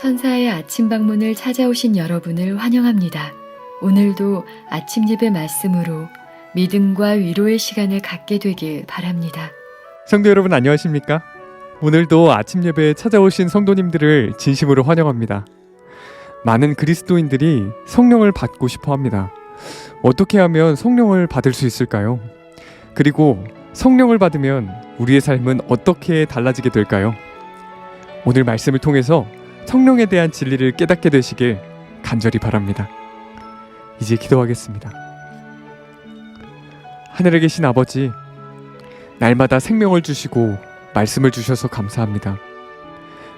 천사의 아침 방문을 찾아오신 여러분을 환영합니다. 오늘도 아침 예배 말씀으로 믿음과 위로의 시간을 갖게 되길 바랍니다. 성도 여러분 안녕하십니까? 오늘도 아침 예배에 찾아오신 성도님들을 진심으로 환영합니다. 많은 그리스도인들이 성령을 받고 싶어 합니다. 어떻게 하면 성령을 받을 수 있을까요? 그리고 성령을 받으면 우리의 삶은 어떻게 달라지게 될까요? 오늘 말씀을 통해서 성령에 대한 진리를 깨닫게 되시길 간절히 바랍니다. 이제 기도하겠습니다. 하늘에 계신 아버지, 날마다 생명을 주시고 말씀을 주셔서 감사합니다.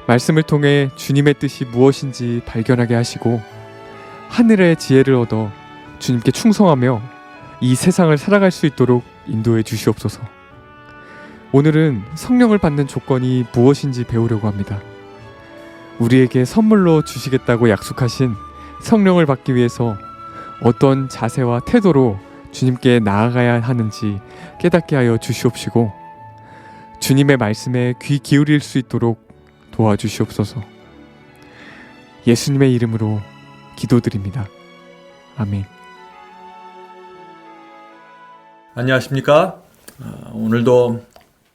말씀을 통해 주님의 뜻이 무엇인지 발견하게 하시고 하늘의 지혜를 얻어 주님께 충성하며 이 세상을 살아갈 수 있도록 인도해 주시옵소서. 오늘은 성령을 받는 조건이 무엇인지 배우려고 합니다. 우리에게 선물로 주시겠다고 약속하신 성령을 받기 위해서 어떤 자세와 태도로 주님께 나아가야 하는지 깨닫게 하여 주시옵시고 주님의 말씀에 귀 기울일 수 있도록 도와주시옵소서. 예수님의 이름으로 기도드립니다. 아멘. 안녕하십니까? 아, 오늘도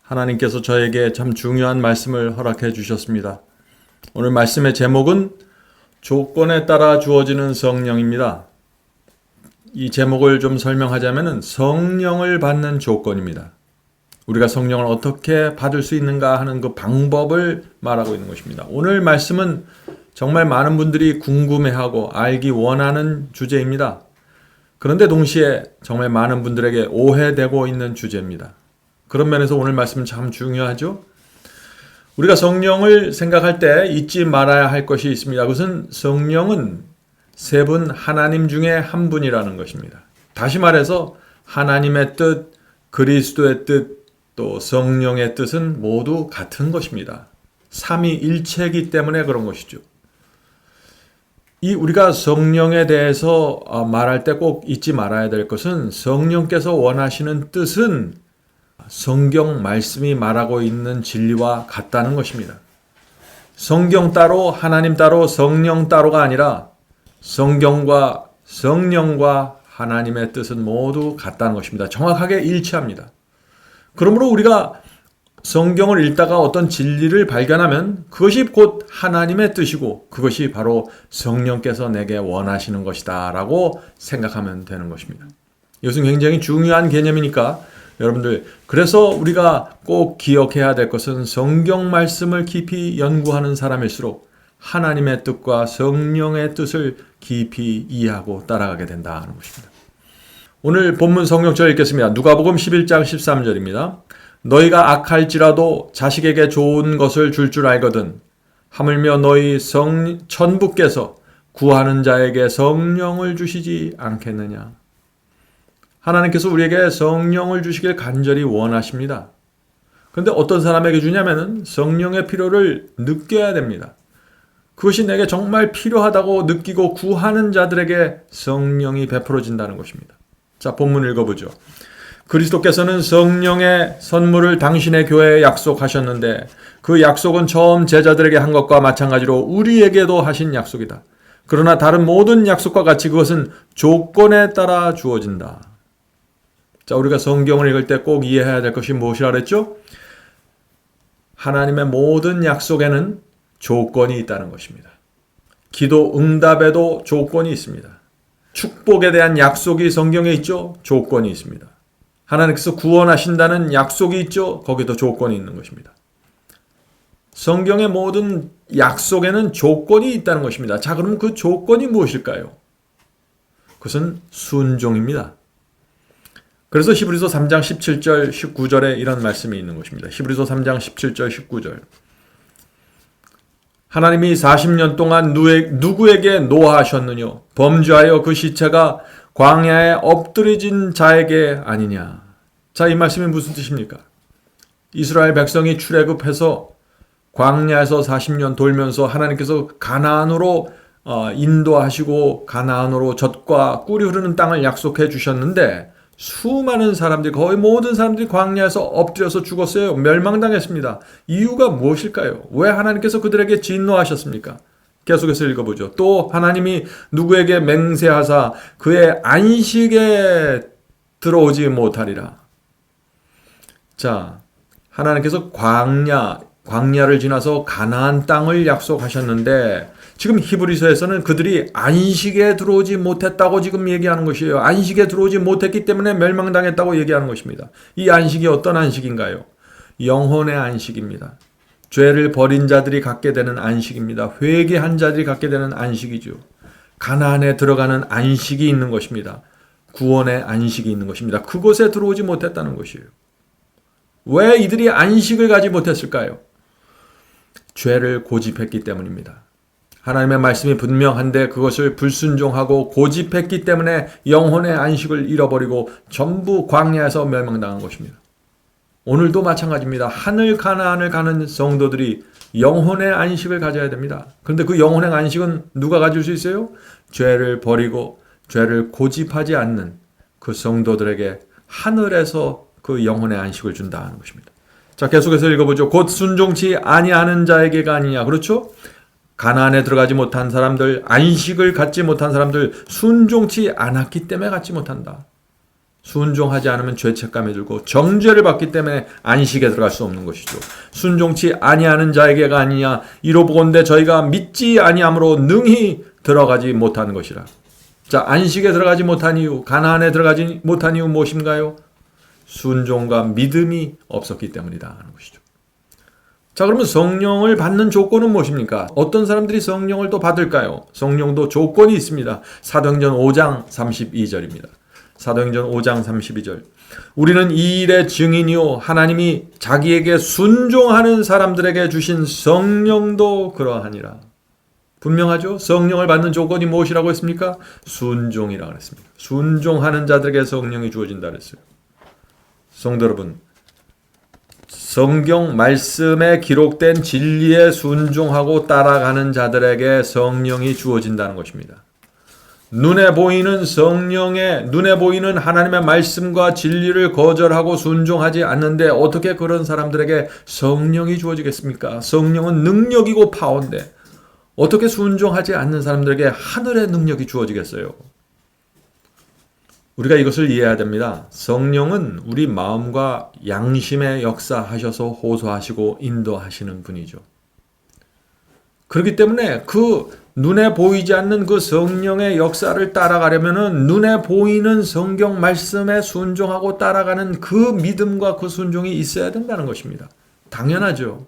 하나님께서 저에게 참 중요한 말씀을 허락해 주셨습니다. 오늘 말씀의 제목은 조건에 따라 주어지는 성령입니다. 이 제목을 좀 설명하자면 성령을 받는 조건입니다. 우리가 성령을 어떻게 받을 수 있는가 하는 그 방법을 말하고 있는 것입니다. 오늘 말씀은 정말 많은 분들이 궁금해하고 알기 원하는 주제입니다. 그런데 동시에 정말 많은 분들에게 오해되고 있는 주제입니다. 그런 면에서 오늘 말씀은 참 중요하죠. 우리가 성령을 생각할 때 잊지 말아야 할 것이 있습니다. 그것은 성령은 세 분 하나님 중에 한 분이라는 것입니다. 다시 말해서 하나님의 뜻, 그리스도의 뜻, 또 성령의 뜻은 모두 같은 것입니다. 삼위일체이기 때문에 그런 것이죠. 이 우리가 성령에 대해서 어, 말할 때 꼭 잊지 말아야 될 것은 성령께서 원하시는 뜻은 성경 말씀이 말하고 있는 진리와 같다는 것입니다. 성경 따로 하나님 따로 성령 따로가 아니라 성경과 성령과 하나님의 뜻은 모두 같다는 것입니다. 정확하게 일치합니다. 그러므로 우리가 성경을 읽다가 어떤 진리를 발견하면 그것이 곧 하나님의 뜻이고 그것이 바로 성령께서 내게 원하시는 것이다 라고 생각하면 되는 것입니다. 이것은 굉장히 중요한 개념이니까 여러분들 그래서 우리가 꼭 기억해야 될 것은 성경 말씀을 깊이 연구하는 사람일수록 하나님의 뜻과 성령의 뜻을 깊이 이해하고 따라가게 된다는 것입니다. 오늘 본문 성경절 읽겠습니다. 누가복음 11장 13절입니다. 너희가 악할지라도 자식에게 좋은 것을 줄줄 알거든 하물며 너희 성 천부께서 구하는 자에게 성령을 주시지 않겠느냐. 하나님께서 우리에게 성령을 주시길 간절히 원하십니다. 그런데 어떤 사람에게 주냐면은 성령의 필요를 느껴야 됩니다. 그것이 내게 정말 필요하다고 느끼고 구하는 자들에게 성령이 베풀어진다는 것입니다. 자, 본문 읽어보죠. 그리스도께서는 성령의 선물을 당신의 교회에 약속하셨는데 그 약속은 처음 제자들에게 한 것과 마찬가지로 우리에게도 하신 약속이다. 그러나 다른 모든 약속과 같이 그것은 조건에 따라 주어진다. 자, 우리가 성경을 읽을 때 꼭 이해해야 될 것이 무엇이라 그랬죠? 하나님의 모든 약속에는 조건이 있다는 것입니다. 기도 응답에도 조건이 있습니다. 축복에 대한 약속이 성경에 있죠? 조건이 있습니다. 하나님께서 구원하신다는 약속이 있죠? 거기도 조건이 있는 것입니다. 성경의 모든 약속에는 조건이 있다는 것입니다. 자, 그럼 그 조건이 무엇일까요? 그것은 순종입니다. 그래서 히브리서 3장 17절 19절에 이런 말씀이 있는 것입니다. 히브리서 3장 17절 19절. 하나님이 40년 동안 누구에게 노하셨느뇨? 범죄하여 그 시체가 광야에 엎드려진 자에게 아니냐. 자, 이 말씀이 무슨 뜻입니까? 이스라엘 백성이 출애굽해서 광야에서 40년 돌면서 하나님께서 가나안으로 어, 인도하시고 가나안으로 젖과 꿀이 흐르는 땅을 약속해 주셨는데 수많은 사람들이 거의 모든 사람들이 광야에서 엎드려서 죽었어요. 멸망당했습니다. 이유가 무엇일까요? 왜 하나님께서 그들에게 진노하셨습니까? 계속해서 읽어보죠. 또 하나님이 누구에게 맹세하사 그의 안식에 들어오지 못하리라. 자, 하나님께서 광야, 광야를 지나서 가나안 땅을 약속하셨는데 지금 히브리서에서는 그들이 안식에 들어오지 못했다고 지금 얘기하는 것이에요. 안식에 들어오지 못했기 때문에 멸망당했다고 얘기하는 것입니다. 이 안식이 어떤 안식인가요? 영혼의 안식입니다. 죄를 버린 자들이 갖게 되는 안식입니다. 회개한 자들이 갖게 되는 안식이죠. 가나안에 들어가는 안식이 있는 것입니다. 구원의 안식이 있는 것입니다. 그곳에 들어오지 못했다는 것이에요. 왜 이들이 안식을 가지 못했을까요? 죄를 고집했기 때문입니다. 하나님의 말씀이 분명한데 그것을 불순종하고 고집했기 때문에 영혼의 안식을 잃어버리고 전부 광야에서 멸망당한 것입니다. 오늘도 마찬가지입니다. 하늘 가나안을 가는 성도들이 영혼의 안식을 가져야 됩니다. 그런데 그 영혼의 안식은 누가 가질 수 있어요? 죄를 버리고 죄를 고집하지 않는 그 성도들에게 하늘에서 그 영혼의 안식을 준다 하는 것입니다. 자, 계속해서 읽어보죠. 곧 순종치 아니하는 자에게가 아니냐. 그렇죠? 가나안에 들어가지 못한 사람들, 안식을 갖지 못한 사람들, 순종치 않았기 때문에 갖지 못한다. 순종하지 않으면 죄책감이 들고 정죄를 받기 때문에 안식에 들어갈 수 없는 것이죠. 순종치 아니하는 자에게가 아니냐 이로 보건대 저희가 믿지 아니함으로 능히 들어가지 못하는 것이라. 자 안식에 들어가지 못한 이유 가나안에 들어가지 못한 이유 무엇인가요? 순종과 믿음이 없었기 때문이다 하는 것이죠. 자 그러면 성령을 받는 조건은 무엇입니까? 어떤 사람들이 성령을 또 받을까요? 성령도 조건이 있습니다. 사도행전 5장 32절입니다. 사도행전 5장 32절. 우리는 이 일의 증인이요. 하나님이 자기에게 순종하는 사람들에게 주신 성령도 그러하니라. 분명하죠? 성령을 받는 조건이 무엇이라고 했습니까? 순종이라고 했습니다. 순종하는 자들에게 성령이 주어진다 그랬어요. 성도 여러분, 성경 말씀에 기록된 진리에 순종하고 따라가는 자들에게 성령이 주어진다는 것입니다. 눈에 보이는 성령의 눈에 보이는 하나님의 말씀과 진리를 거절하고 순종하지 않는데 어떻게 그런 사람들에게 성령이 주어지겠습니까? 성령은 능력이고 파워인데 어떻게 순종하지 않는 사람들에게 하늘의 능력이 주어지겠어요? 우리가 이것을 이해해야 됩니다. 성령은 우리 마음과 양심에 역사하셔서 호소하시고 인도하시는 분이죠. 그렇기 때문에 그 눈에 보이지 않는 그 성령의 역사를 따라가려면은 눈에 보이는 성경 말씀에 순종하고 따라가는 그 믿음과 그 순종이 있어야 된다는 것입니다. 당연하죠.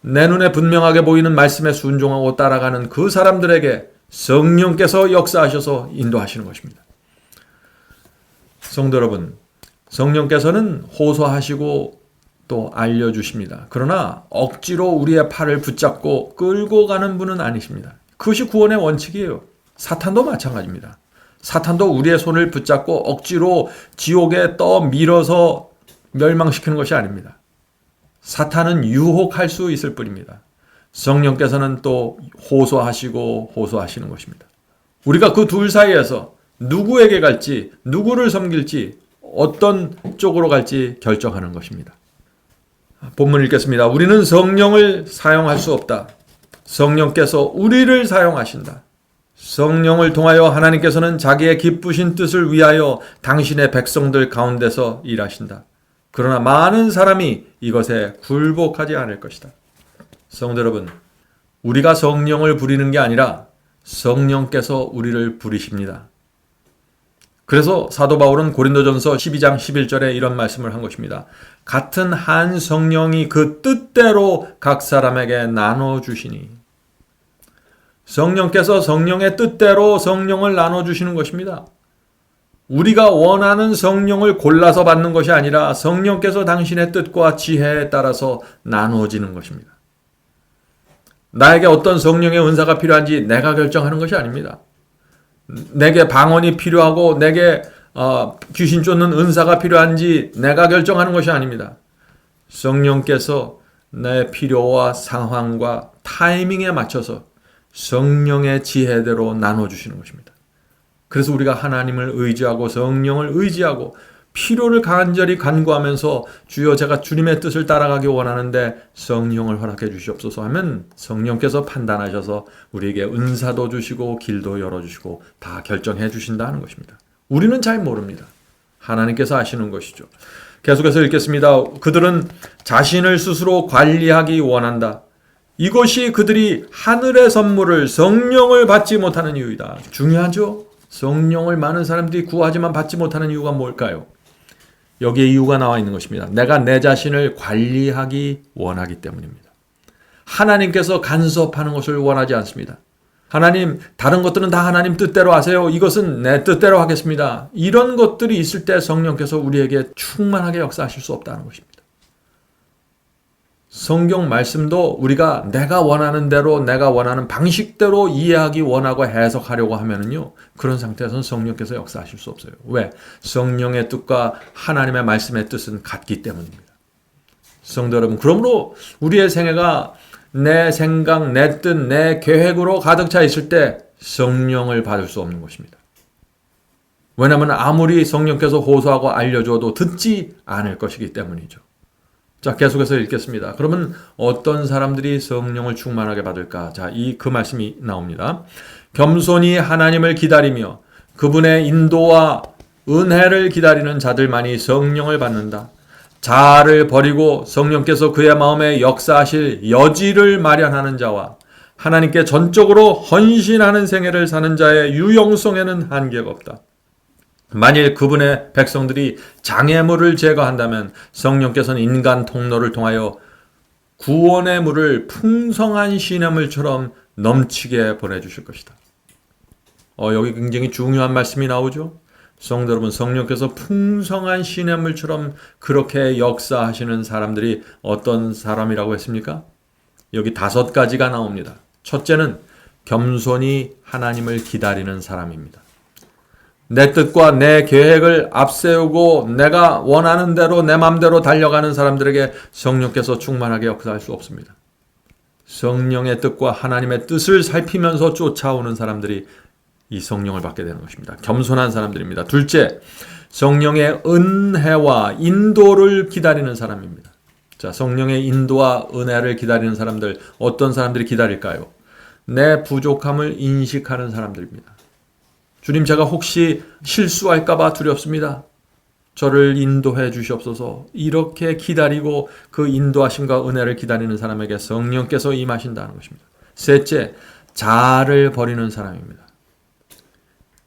내 눈에 분명하게 보이는 말씀에 순종하고 따라가는 그 사람들에게 성령께서 역사하셔서 인도하시는 것입니다. 성도 여러분, 성령께서는 호소하시고 또 알려주십니다. 그러나 억지로 우리의 팔을 붙잡고 끌고 가는 분은 아니십니다. 그것이 구원의 원칙이에요. 사탄도 마찬가지입니다. 사탄도 우리의 손을 붙잡고 억지로 지옥에 떠 밀어서 멸망시키는 것이 아닙니다. 사탄은 유혹할 수 있을 뿐입니다. 성령께서는 또 호소하시고 호소하시는 것입니다. 우리가 그 둘 사이에서 누구에게 갈지, 누구를 섬길지, 어떤 쪽으로 갈지 결정하는 것입니다. 본문 읽겠습니다. 우리는 성령을 사용할 수 없다. 성령께서 우리를 사용하신다. 성령을 통하여 하나님께서는 자기의 기쁘신 뜻을 위하여 당신의 백성들 가운데서 일하신다. 그러나 많은 사람이 이것에 굴복하지 않을 것이다. 성도 여러분, 우리가 성령을 부리는 게 아니라 성령께서 우리를 부리십니다. 그래서 사도 바울은 고린도전서 12장 11절에 이런 말씀을 한 것입니다. 같은 한 성령이 그 뜻대로 각 사람에게 나눠 주시니 성령께서 성령의 뜻대로 성령을 나눠 주시는 것입니다. 우리가 원하는 성령을 골라서 받는 것이 아니라 성령께서 당신의 뜻과 지혜에 따라서 나누어지는 것입니다. 나에게 어떤 성령의 은사가 필요한지 내가 결정하는 것이 아닙니다. 내게 방언이 필요하고 내게 어, 귀신 쫓는 은사가 필요한지 내가 결정하는 것이 아닙니다. 성령께서 내 필요와 상황과 타이밍에 맞춰서 성령의 지혜대로 나눠주시는 것입니다. 그래서 우리가 하나님을 의지하고 성령을 의지하고 필요를 간절히 간구하면서 주여 제가 주님의 뜻을 따라가기 원하는데 성령을 허락해 주시옵소서 하면 성령께서 판단하셔서 우리에게 은사도 주시고 길도 열어주시고 다 결정해 주신다는 것입니다. 우리는 잘 모릅니다. 하나님께서 아시는 것이죠. 계속해서 읽겠습니다. 그들은 자신을 스스로 관리하기 원한다. 이것이 그들이 하늘의 선물을 성령을 받지 못하는 이유이다. 중요하죠? 성령을 많은 사람들이 구하지만 받지 못하는 이유가 뭘까요? 여기에 이유가 나와 있는 것입니다. 내가 내 자신을 관리하기 원하기 때문입니다. 하나님께서 간섭하는 것을 원하지 않습니다. 하나님, 다른 것들은 다 하나님 뜻대로 하세요. 이것은 내 뜻대로 하겠습니다. 이런 것들이 있을 때 성령께서 우리에게 충만하게 역사하실 수 없다는 것입니다. 성경 말씀도 우리가 내가 원하는 대로 내가 원하는 방식대로 이해하기 원하고 해석하려고 하면은요 그런 상태에서는 성령께서 역사하실 수 없어요. 왜? 성령의 뜻과 하나님의 말씀의 뜻은 같기 때문입니다. 성도 여러분, 그러므로 우리의 생애가 내 생각, 내 뜻, 내 계획으로 가득 차 있을 때 성령을 받을 수 없는 것입니다. 왜냐하면 아무리 성령께서 호소하고 알려줘도 듣지 않을 것이기 때문이죠. 자, 계속해서 읽겠습니다. 그러면 어떤 사람들이 성령을 충만하게 받을까? 자, 이 그 말씀이 나옵니다. 겸손히 하나님을 기다리며 그분의 인도와 은혜를 기다리는 자들만이 성령을 받는다. 자아를 버리고 성령께서 그의 마음에 역사하실 여지를 마련하는 자와 하나님께 전적으로 헌신하는 생애를 사는 자의 유용성에는 한계가 없다. 만일 그분의 백성들이 장애물을 제거한다면 성령께서는 인간 통로를 통하여 구원의 물을 풍성한 시냇물처럼 넘치게 보내주실 것이다. 어, 여기 굉장히 중요한 말씀이 나오죠. 성도 여러분, 성령께서 풍성한 시냇물처럼 그렇게 역사하시는 사람들이 어떤 사람이라고 했습니까? 여기 다섯 가지가 나옵니다. 첫째는 겸손히 하나님을 기다리는 사람입니다. 내 뜻과 내 계획을 앞세우고 내가 원하는 대로 내 마음대로 달려가는 사람들에게 성령께서 충만하게 역사할 수 없습니다. 성령의 뜻과 하나님의 뜻을 살피면서 쫓아오는 사람들이 이 성령을 받게 되는 것입니다. 겸손한 사람들입니다. 둘째, 성령의 은혜와 인도를 기다리는 사람입니다. 자, 성령의 인도와 은혜를 기다리는 사람들, 어떤 사람들이 기다릴까요? 내 부족함을 인식하는 사람들입니다. 주님, 제가 혹시 실수할까봐 두렵습니다. 저를 인도해 주시옵소서. 이렇게 기다리고 그 인도하심과 은혜를 기다리는 사람에게 성령께서 임하신다는 것입니다. 셋째, 자아를 버리는 사람입니다.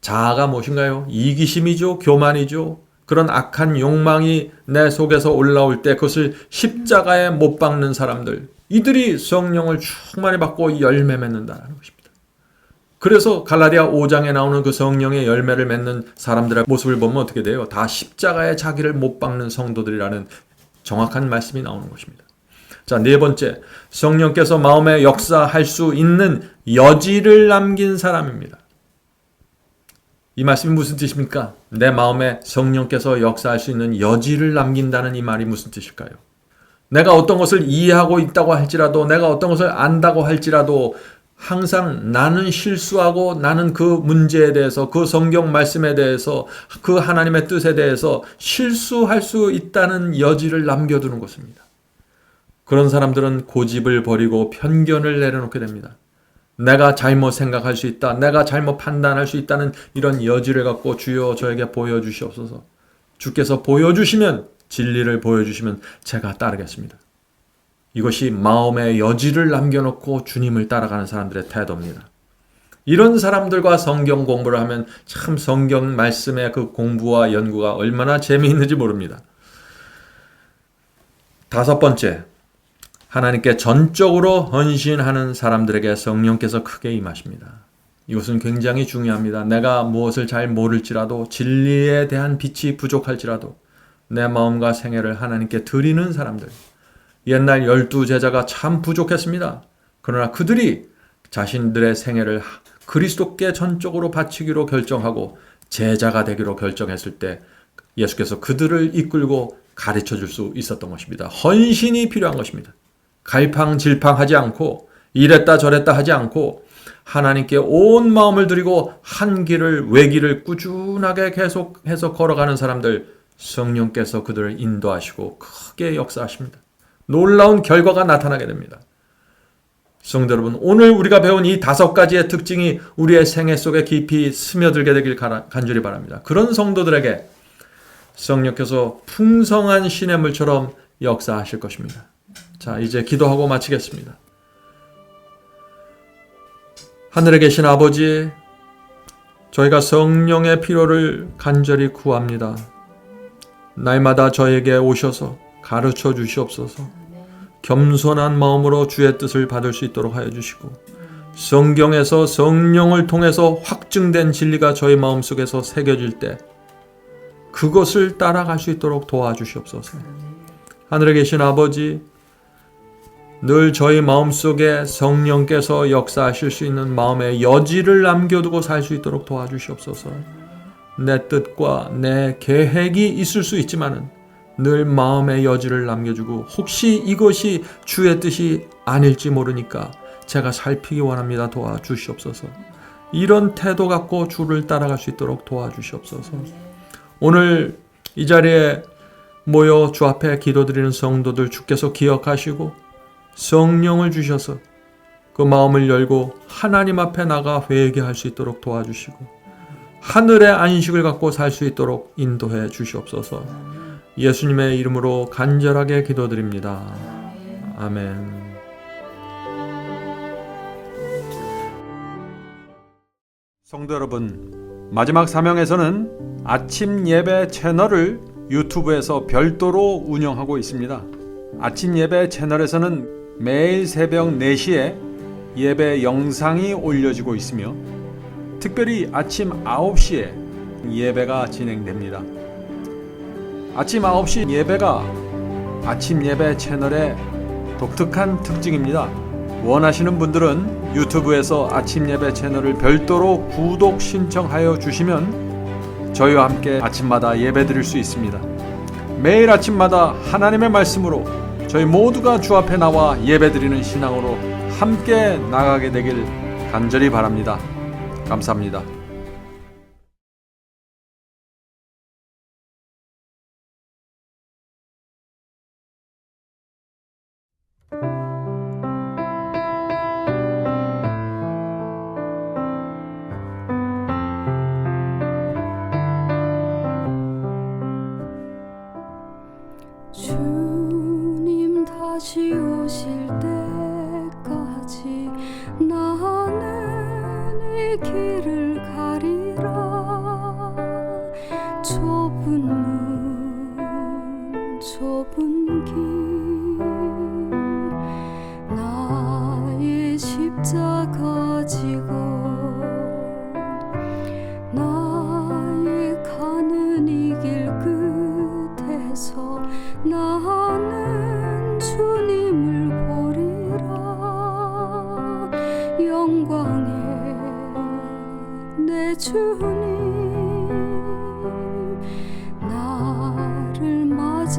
자아가 무엇인가요? 이기심이죠, 교만이죠. 그런 악한 욕망이 내 속에서 올라올 때 그것을 십자가에 못 박는 사람들, 이들이 성령을 충만히 받고 열매 맺는다는 것입니다. 그래서 갈라디아 5장에 나오는 그 성령의 열매를 맺는 사람들의 모습을 보면 어떻게 돼요? 다 십자가에 자기를 못 박는 성도들이라는 정확한 말씀이 나오는 것입니다. 자, 네 번째. 성령께서 마음에 역사할 수 있는 여지를 남긴 사람입니다. 이 말씀이 무슨 뜻입니까? 내 마음에 성령께서 역사할 수 있는 여지를 남긴다는 이 말이 무슨 뜻일까요? 내가 어떤 것을 이해하고 있다고 할지라도, 내가 어떤 것을 안다고 할지라도, 항상 나는 실수하고 나는 그 문제에 대해서, 그 성경 말씀에 대해서, 그 하나님의 뜻에 대해서 실수할 수 있다는 여지를 남겨두는 것입니다. 그런 사람들은 고집을 버리고 편견을 내려놓게 됩니다. 내가 잘못 생각할 수 있다. 내가 잘못 판단할 수 있다는 이런 여지를 갖고 주여 저에게 보여주시옵소서. 주께서 보여주시면 진리를 보여주시면 제가 따르겠습니다. 이것이 마음의 여지를 남겨놓고 주님을 따라가는 사람들의 태도입니다. 이런 사람들과 성경 공부를 하면 참 성경 말씀의 그 공부와 연구가 얼마나 재미있는지 모릅니다. 다섯 번째, 하나님께 전적으로 헌신하는 사람들에게 성령께서 크게 임하십니다. 이것은 굉장히 중요합니다. 내가 무엇을 잘 모를지라도 진리에 대한 빛이 부족할지라도 내 마음과 생애를 하나님께 드리는 사람들. 옛날 열두 제자가 참 부족했습니다. 그러나 그들이 자신들의 생애를 그리스도께 전적으로 바치기로 결정하고 제자가 되기로 결정했을 때 예수께서 그들을 이끌고 가르쳐 줄 수 있었던 것입니다. 헌신이 필요한 것입니다. 갈팡질팡하지 않고 이랬다 저랬다 하지 않고 하나님께 온 마음을 드리고 한 길을 외길을 꾸준하게 계속해서 걸어가는 사람들 성령께서 그들을 인도하시고 크게 역사하십니다. 놀라운 결과가 나타나게 됩니다. 성도 여러분, 오늘 우리가 배운 이 다섯 가지의 특징이 우리의 생애 속에 깊이 스며들게 되길 간절히 바랍니다. 그런 성도들에게 성령께서 풍성한 신의 물처럼 역사하실 것입니다. 자, 이제 기도하고 마치겠습니다. 하늘에 계신 아버지, 저희가 성령의 필요를 간절히 구합니다. 날마다 저에게 오셔서 가르쳐 주시옵소서. 겸손한 마음으로 주의 뜻을 받을 수 있도록 하여 주시고 성경에서 성령을 통해서 확증된 진리가 저희 마음속에서 새겨질 때 그것을 따라갈 수 있도록 도와주시옵소서. 하늘에 계신 아버지 늘 저희 마음속에 성령께서 역사하실 수 있는 마음의 여지를 남겨두고 살 수 있도록 도와주시옵소서. 내 뜻과 내 계획이 있을 수 있지만은 늘 마음의 여지를 남겨주고 혹시 이것이 주의 뜻이 아닐지 모르니까 제가 살피기 원합니다. 도와주시옵소서. 이런 태도 갖고 주를 따라갈 수 있도록 도와주시옵소서. 오늘 이 자리에 모여 주 앞에 기도드리는 성도들 주께서 기억하시고 성령을 주셔서 그 마음을 열고 하나님 앞에 나가 회개할 수 있도록 도와주시고 하늘의 안식을 갖고 살 수 있도록 인도해 주시옵소서. 예수님의 이름으로 간절하게 기도드립니다. 아멘. 성도 여러분, 마지막 사명에서는 아침 예배 채널을 유튜브에서 별도로 운영하고 있습니다. 아침 예배 채널에서는 매일 새벽 4시에 예배 영상이 올려지고 있으며 특별히 아침 9시에 예배가 진행됩니다. 아침 9시 예배가 아침 예배 채널의 독특한 특징입니다. 원하시는 분들은 유튜브에서 아침 예배 채널을 별도로 구독 신청하여 주시면 저희와 함께 아침마다 예배 드릴 수 있습니다. 매일 아침마다 하나님의 말씀으로 저희 모두가 주 앞에 나와 예배 드리는 신앙으로 함께 나가게 되길 간절히 바랍니다. 감사합니다. 나는 이 길을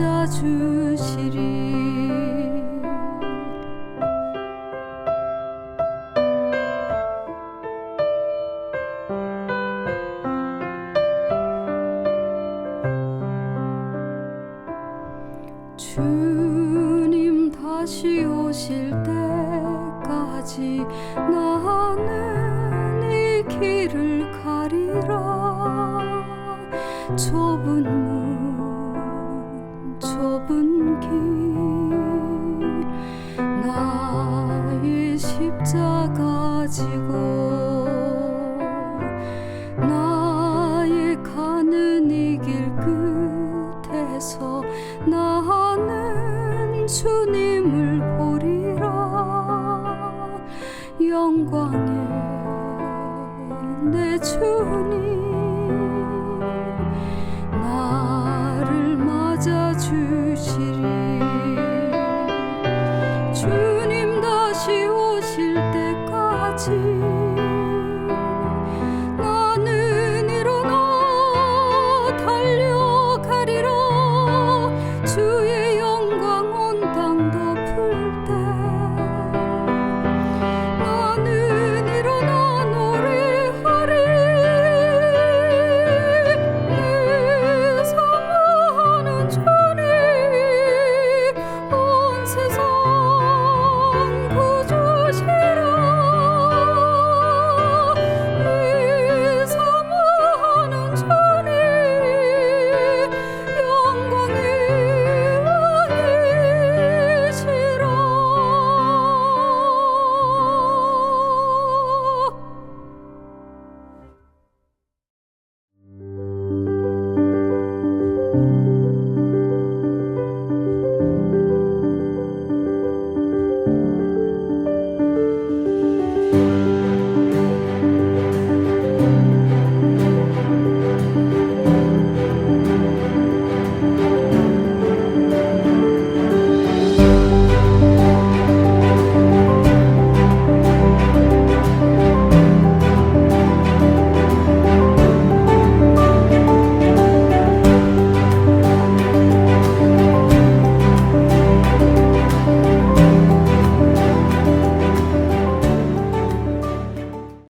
맞아 주시리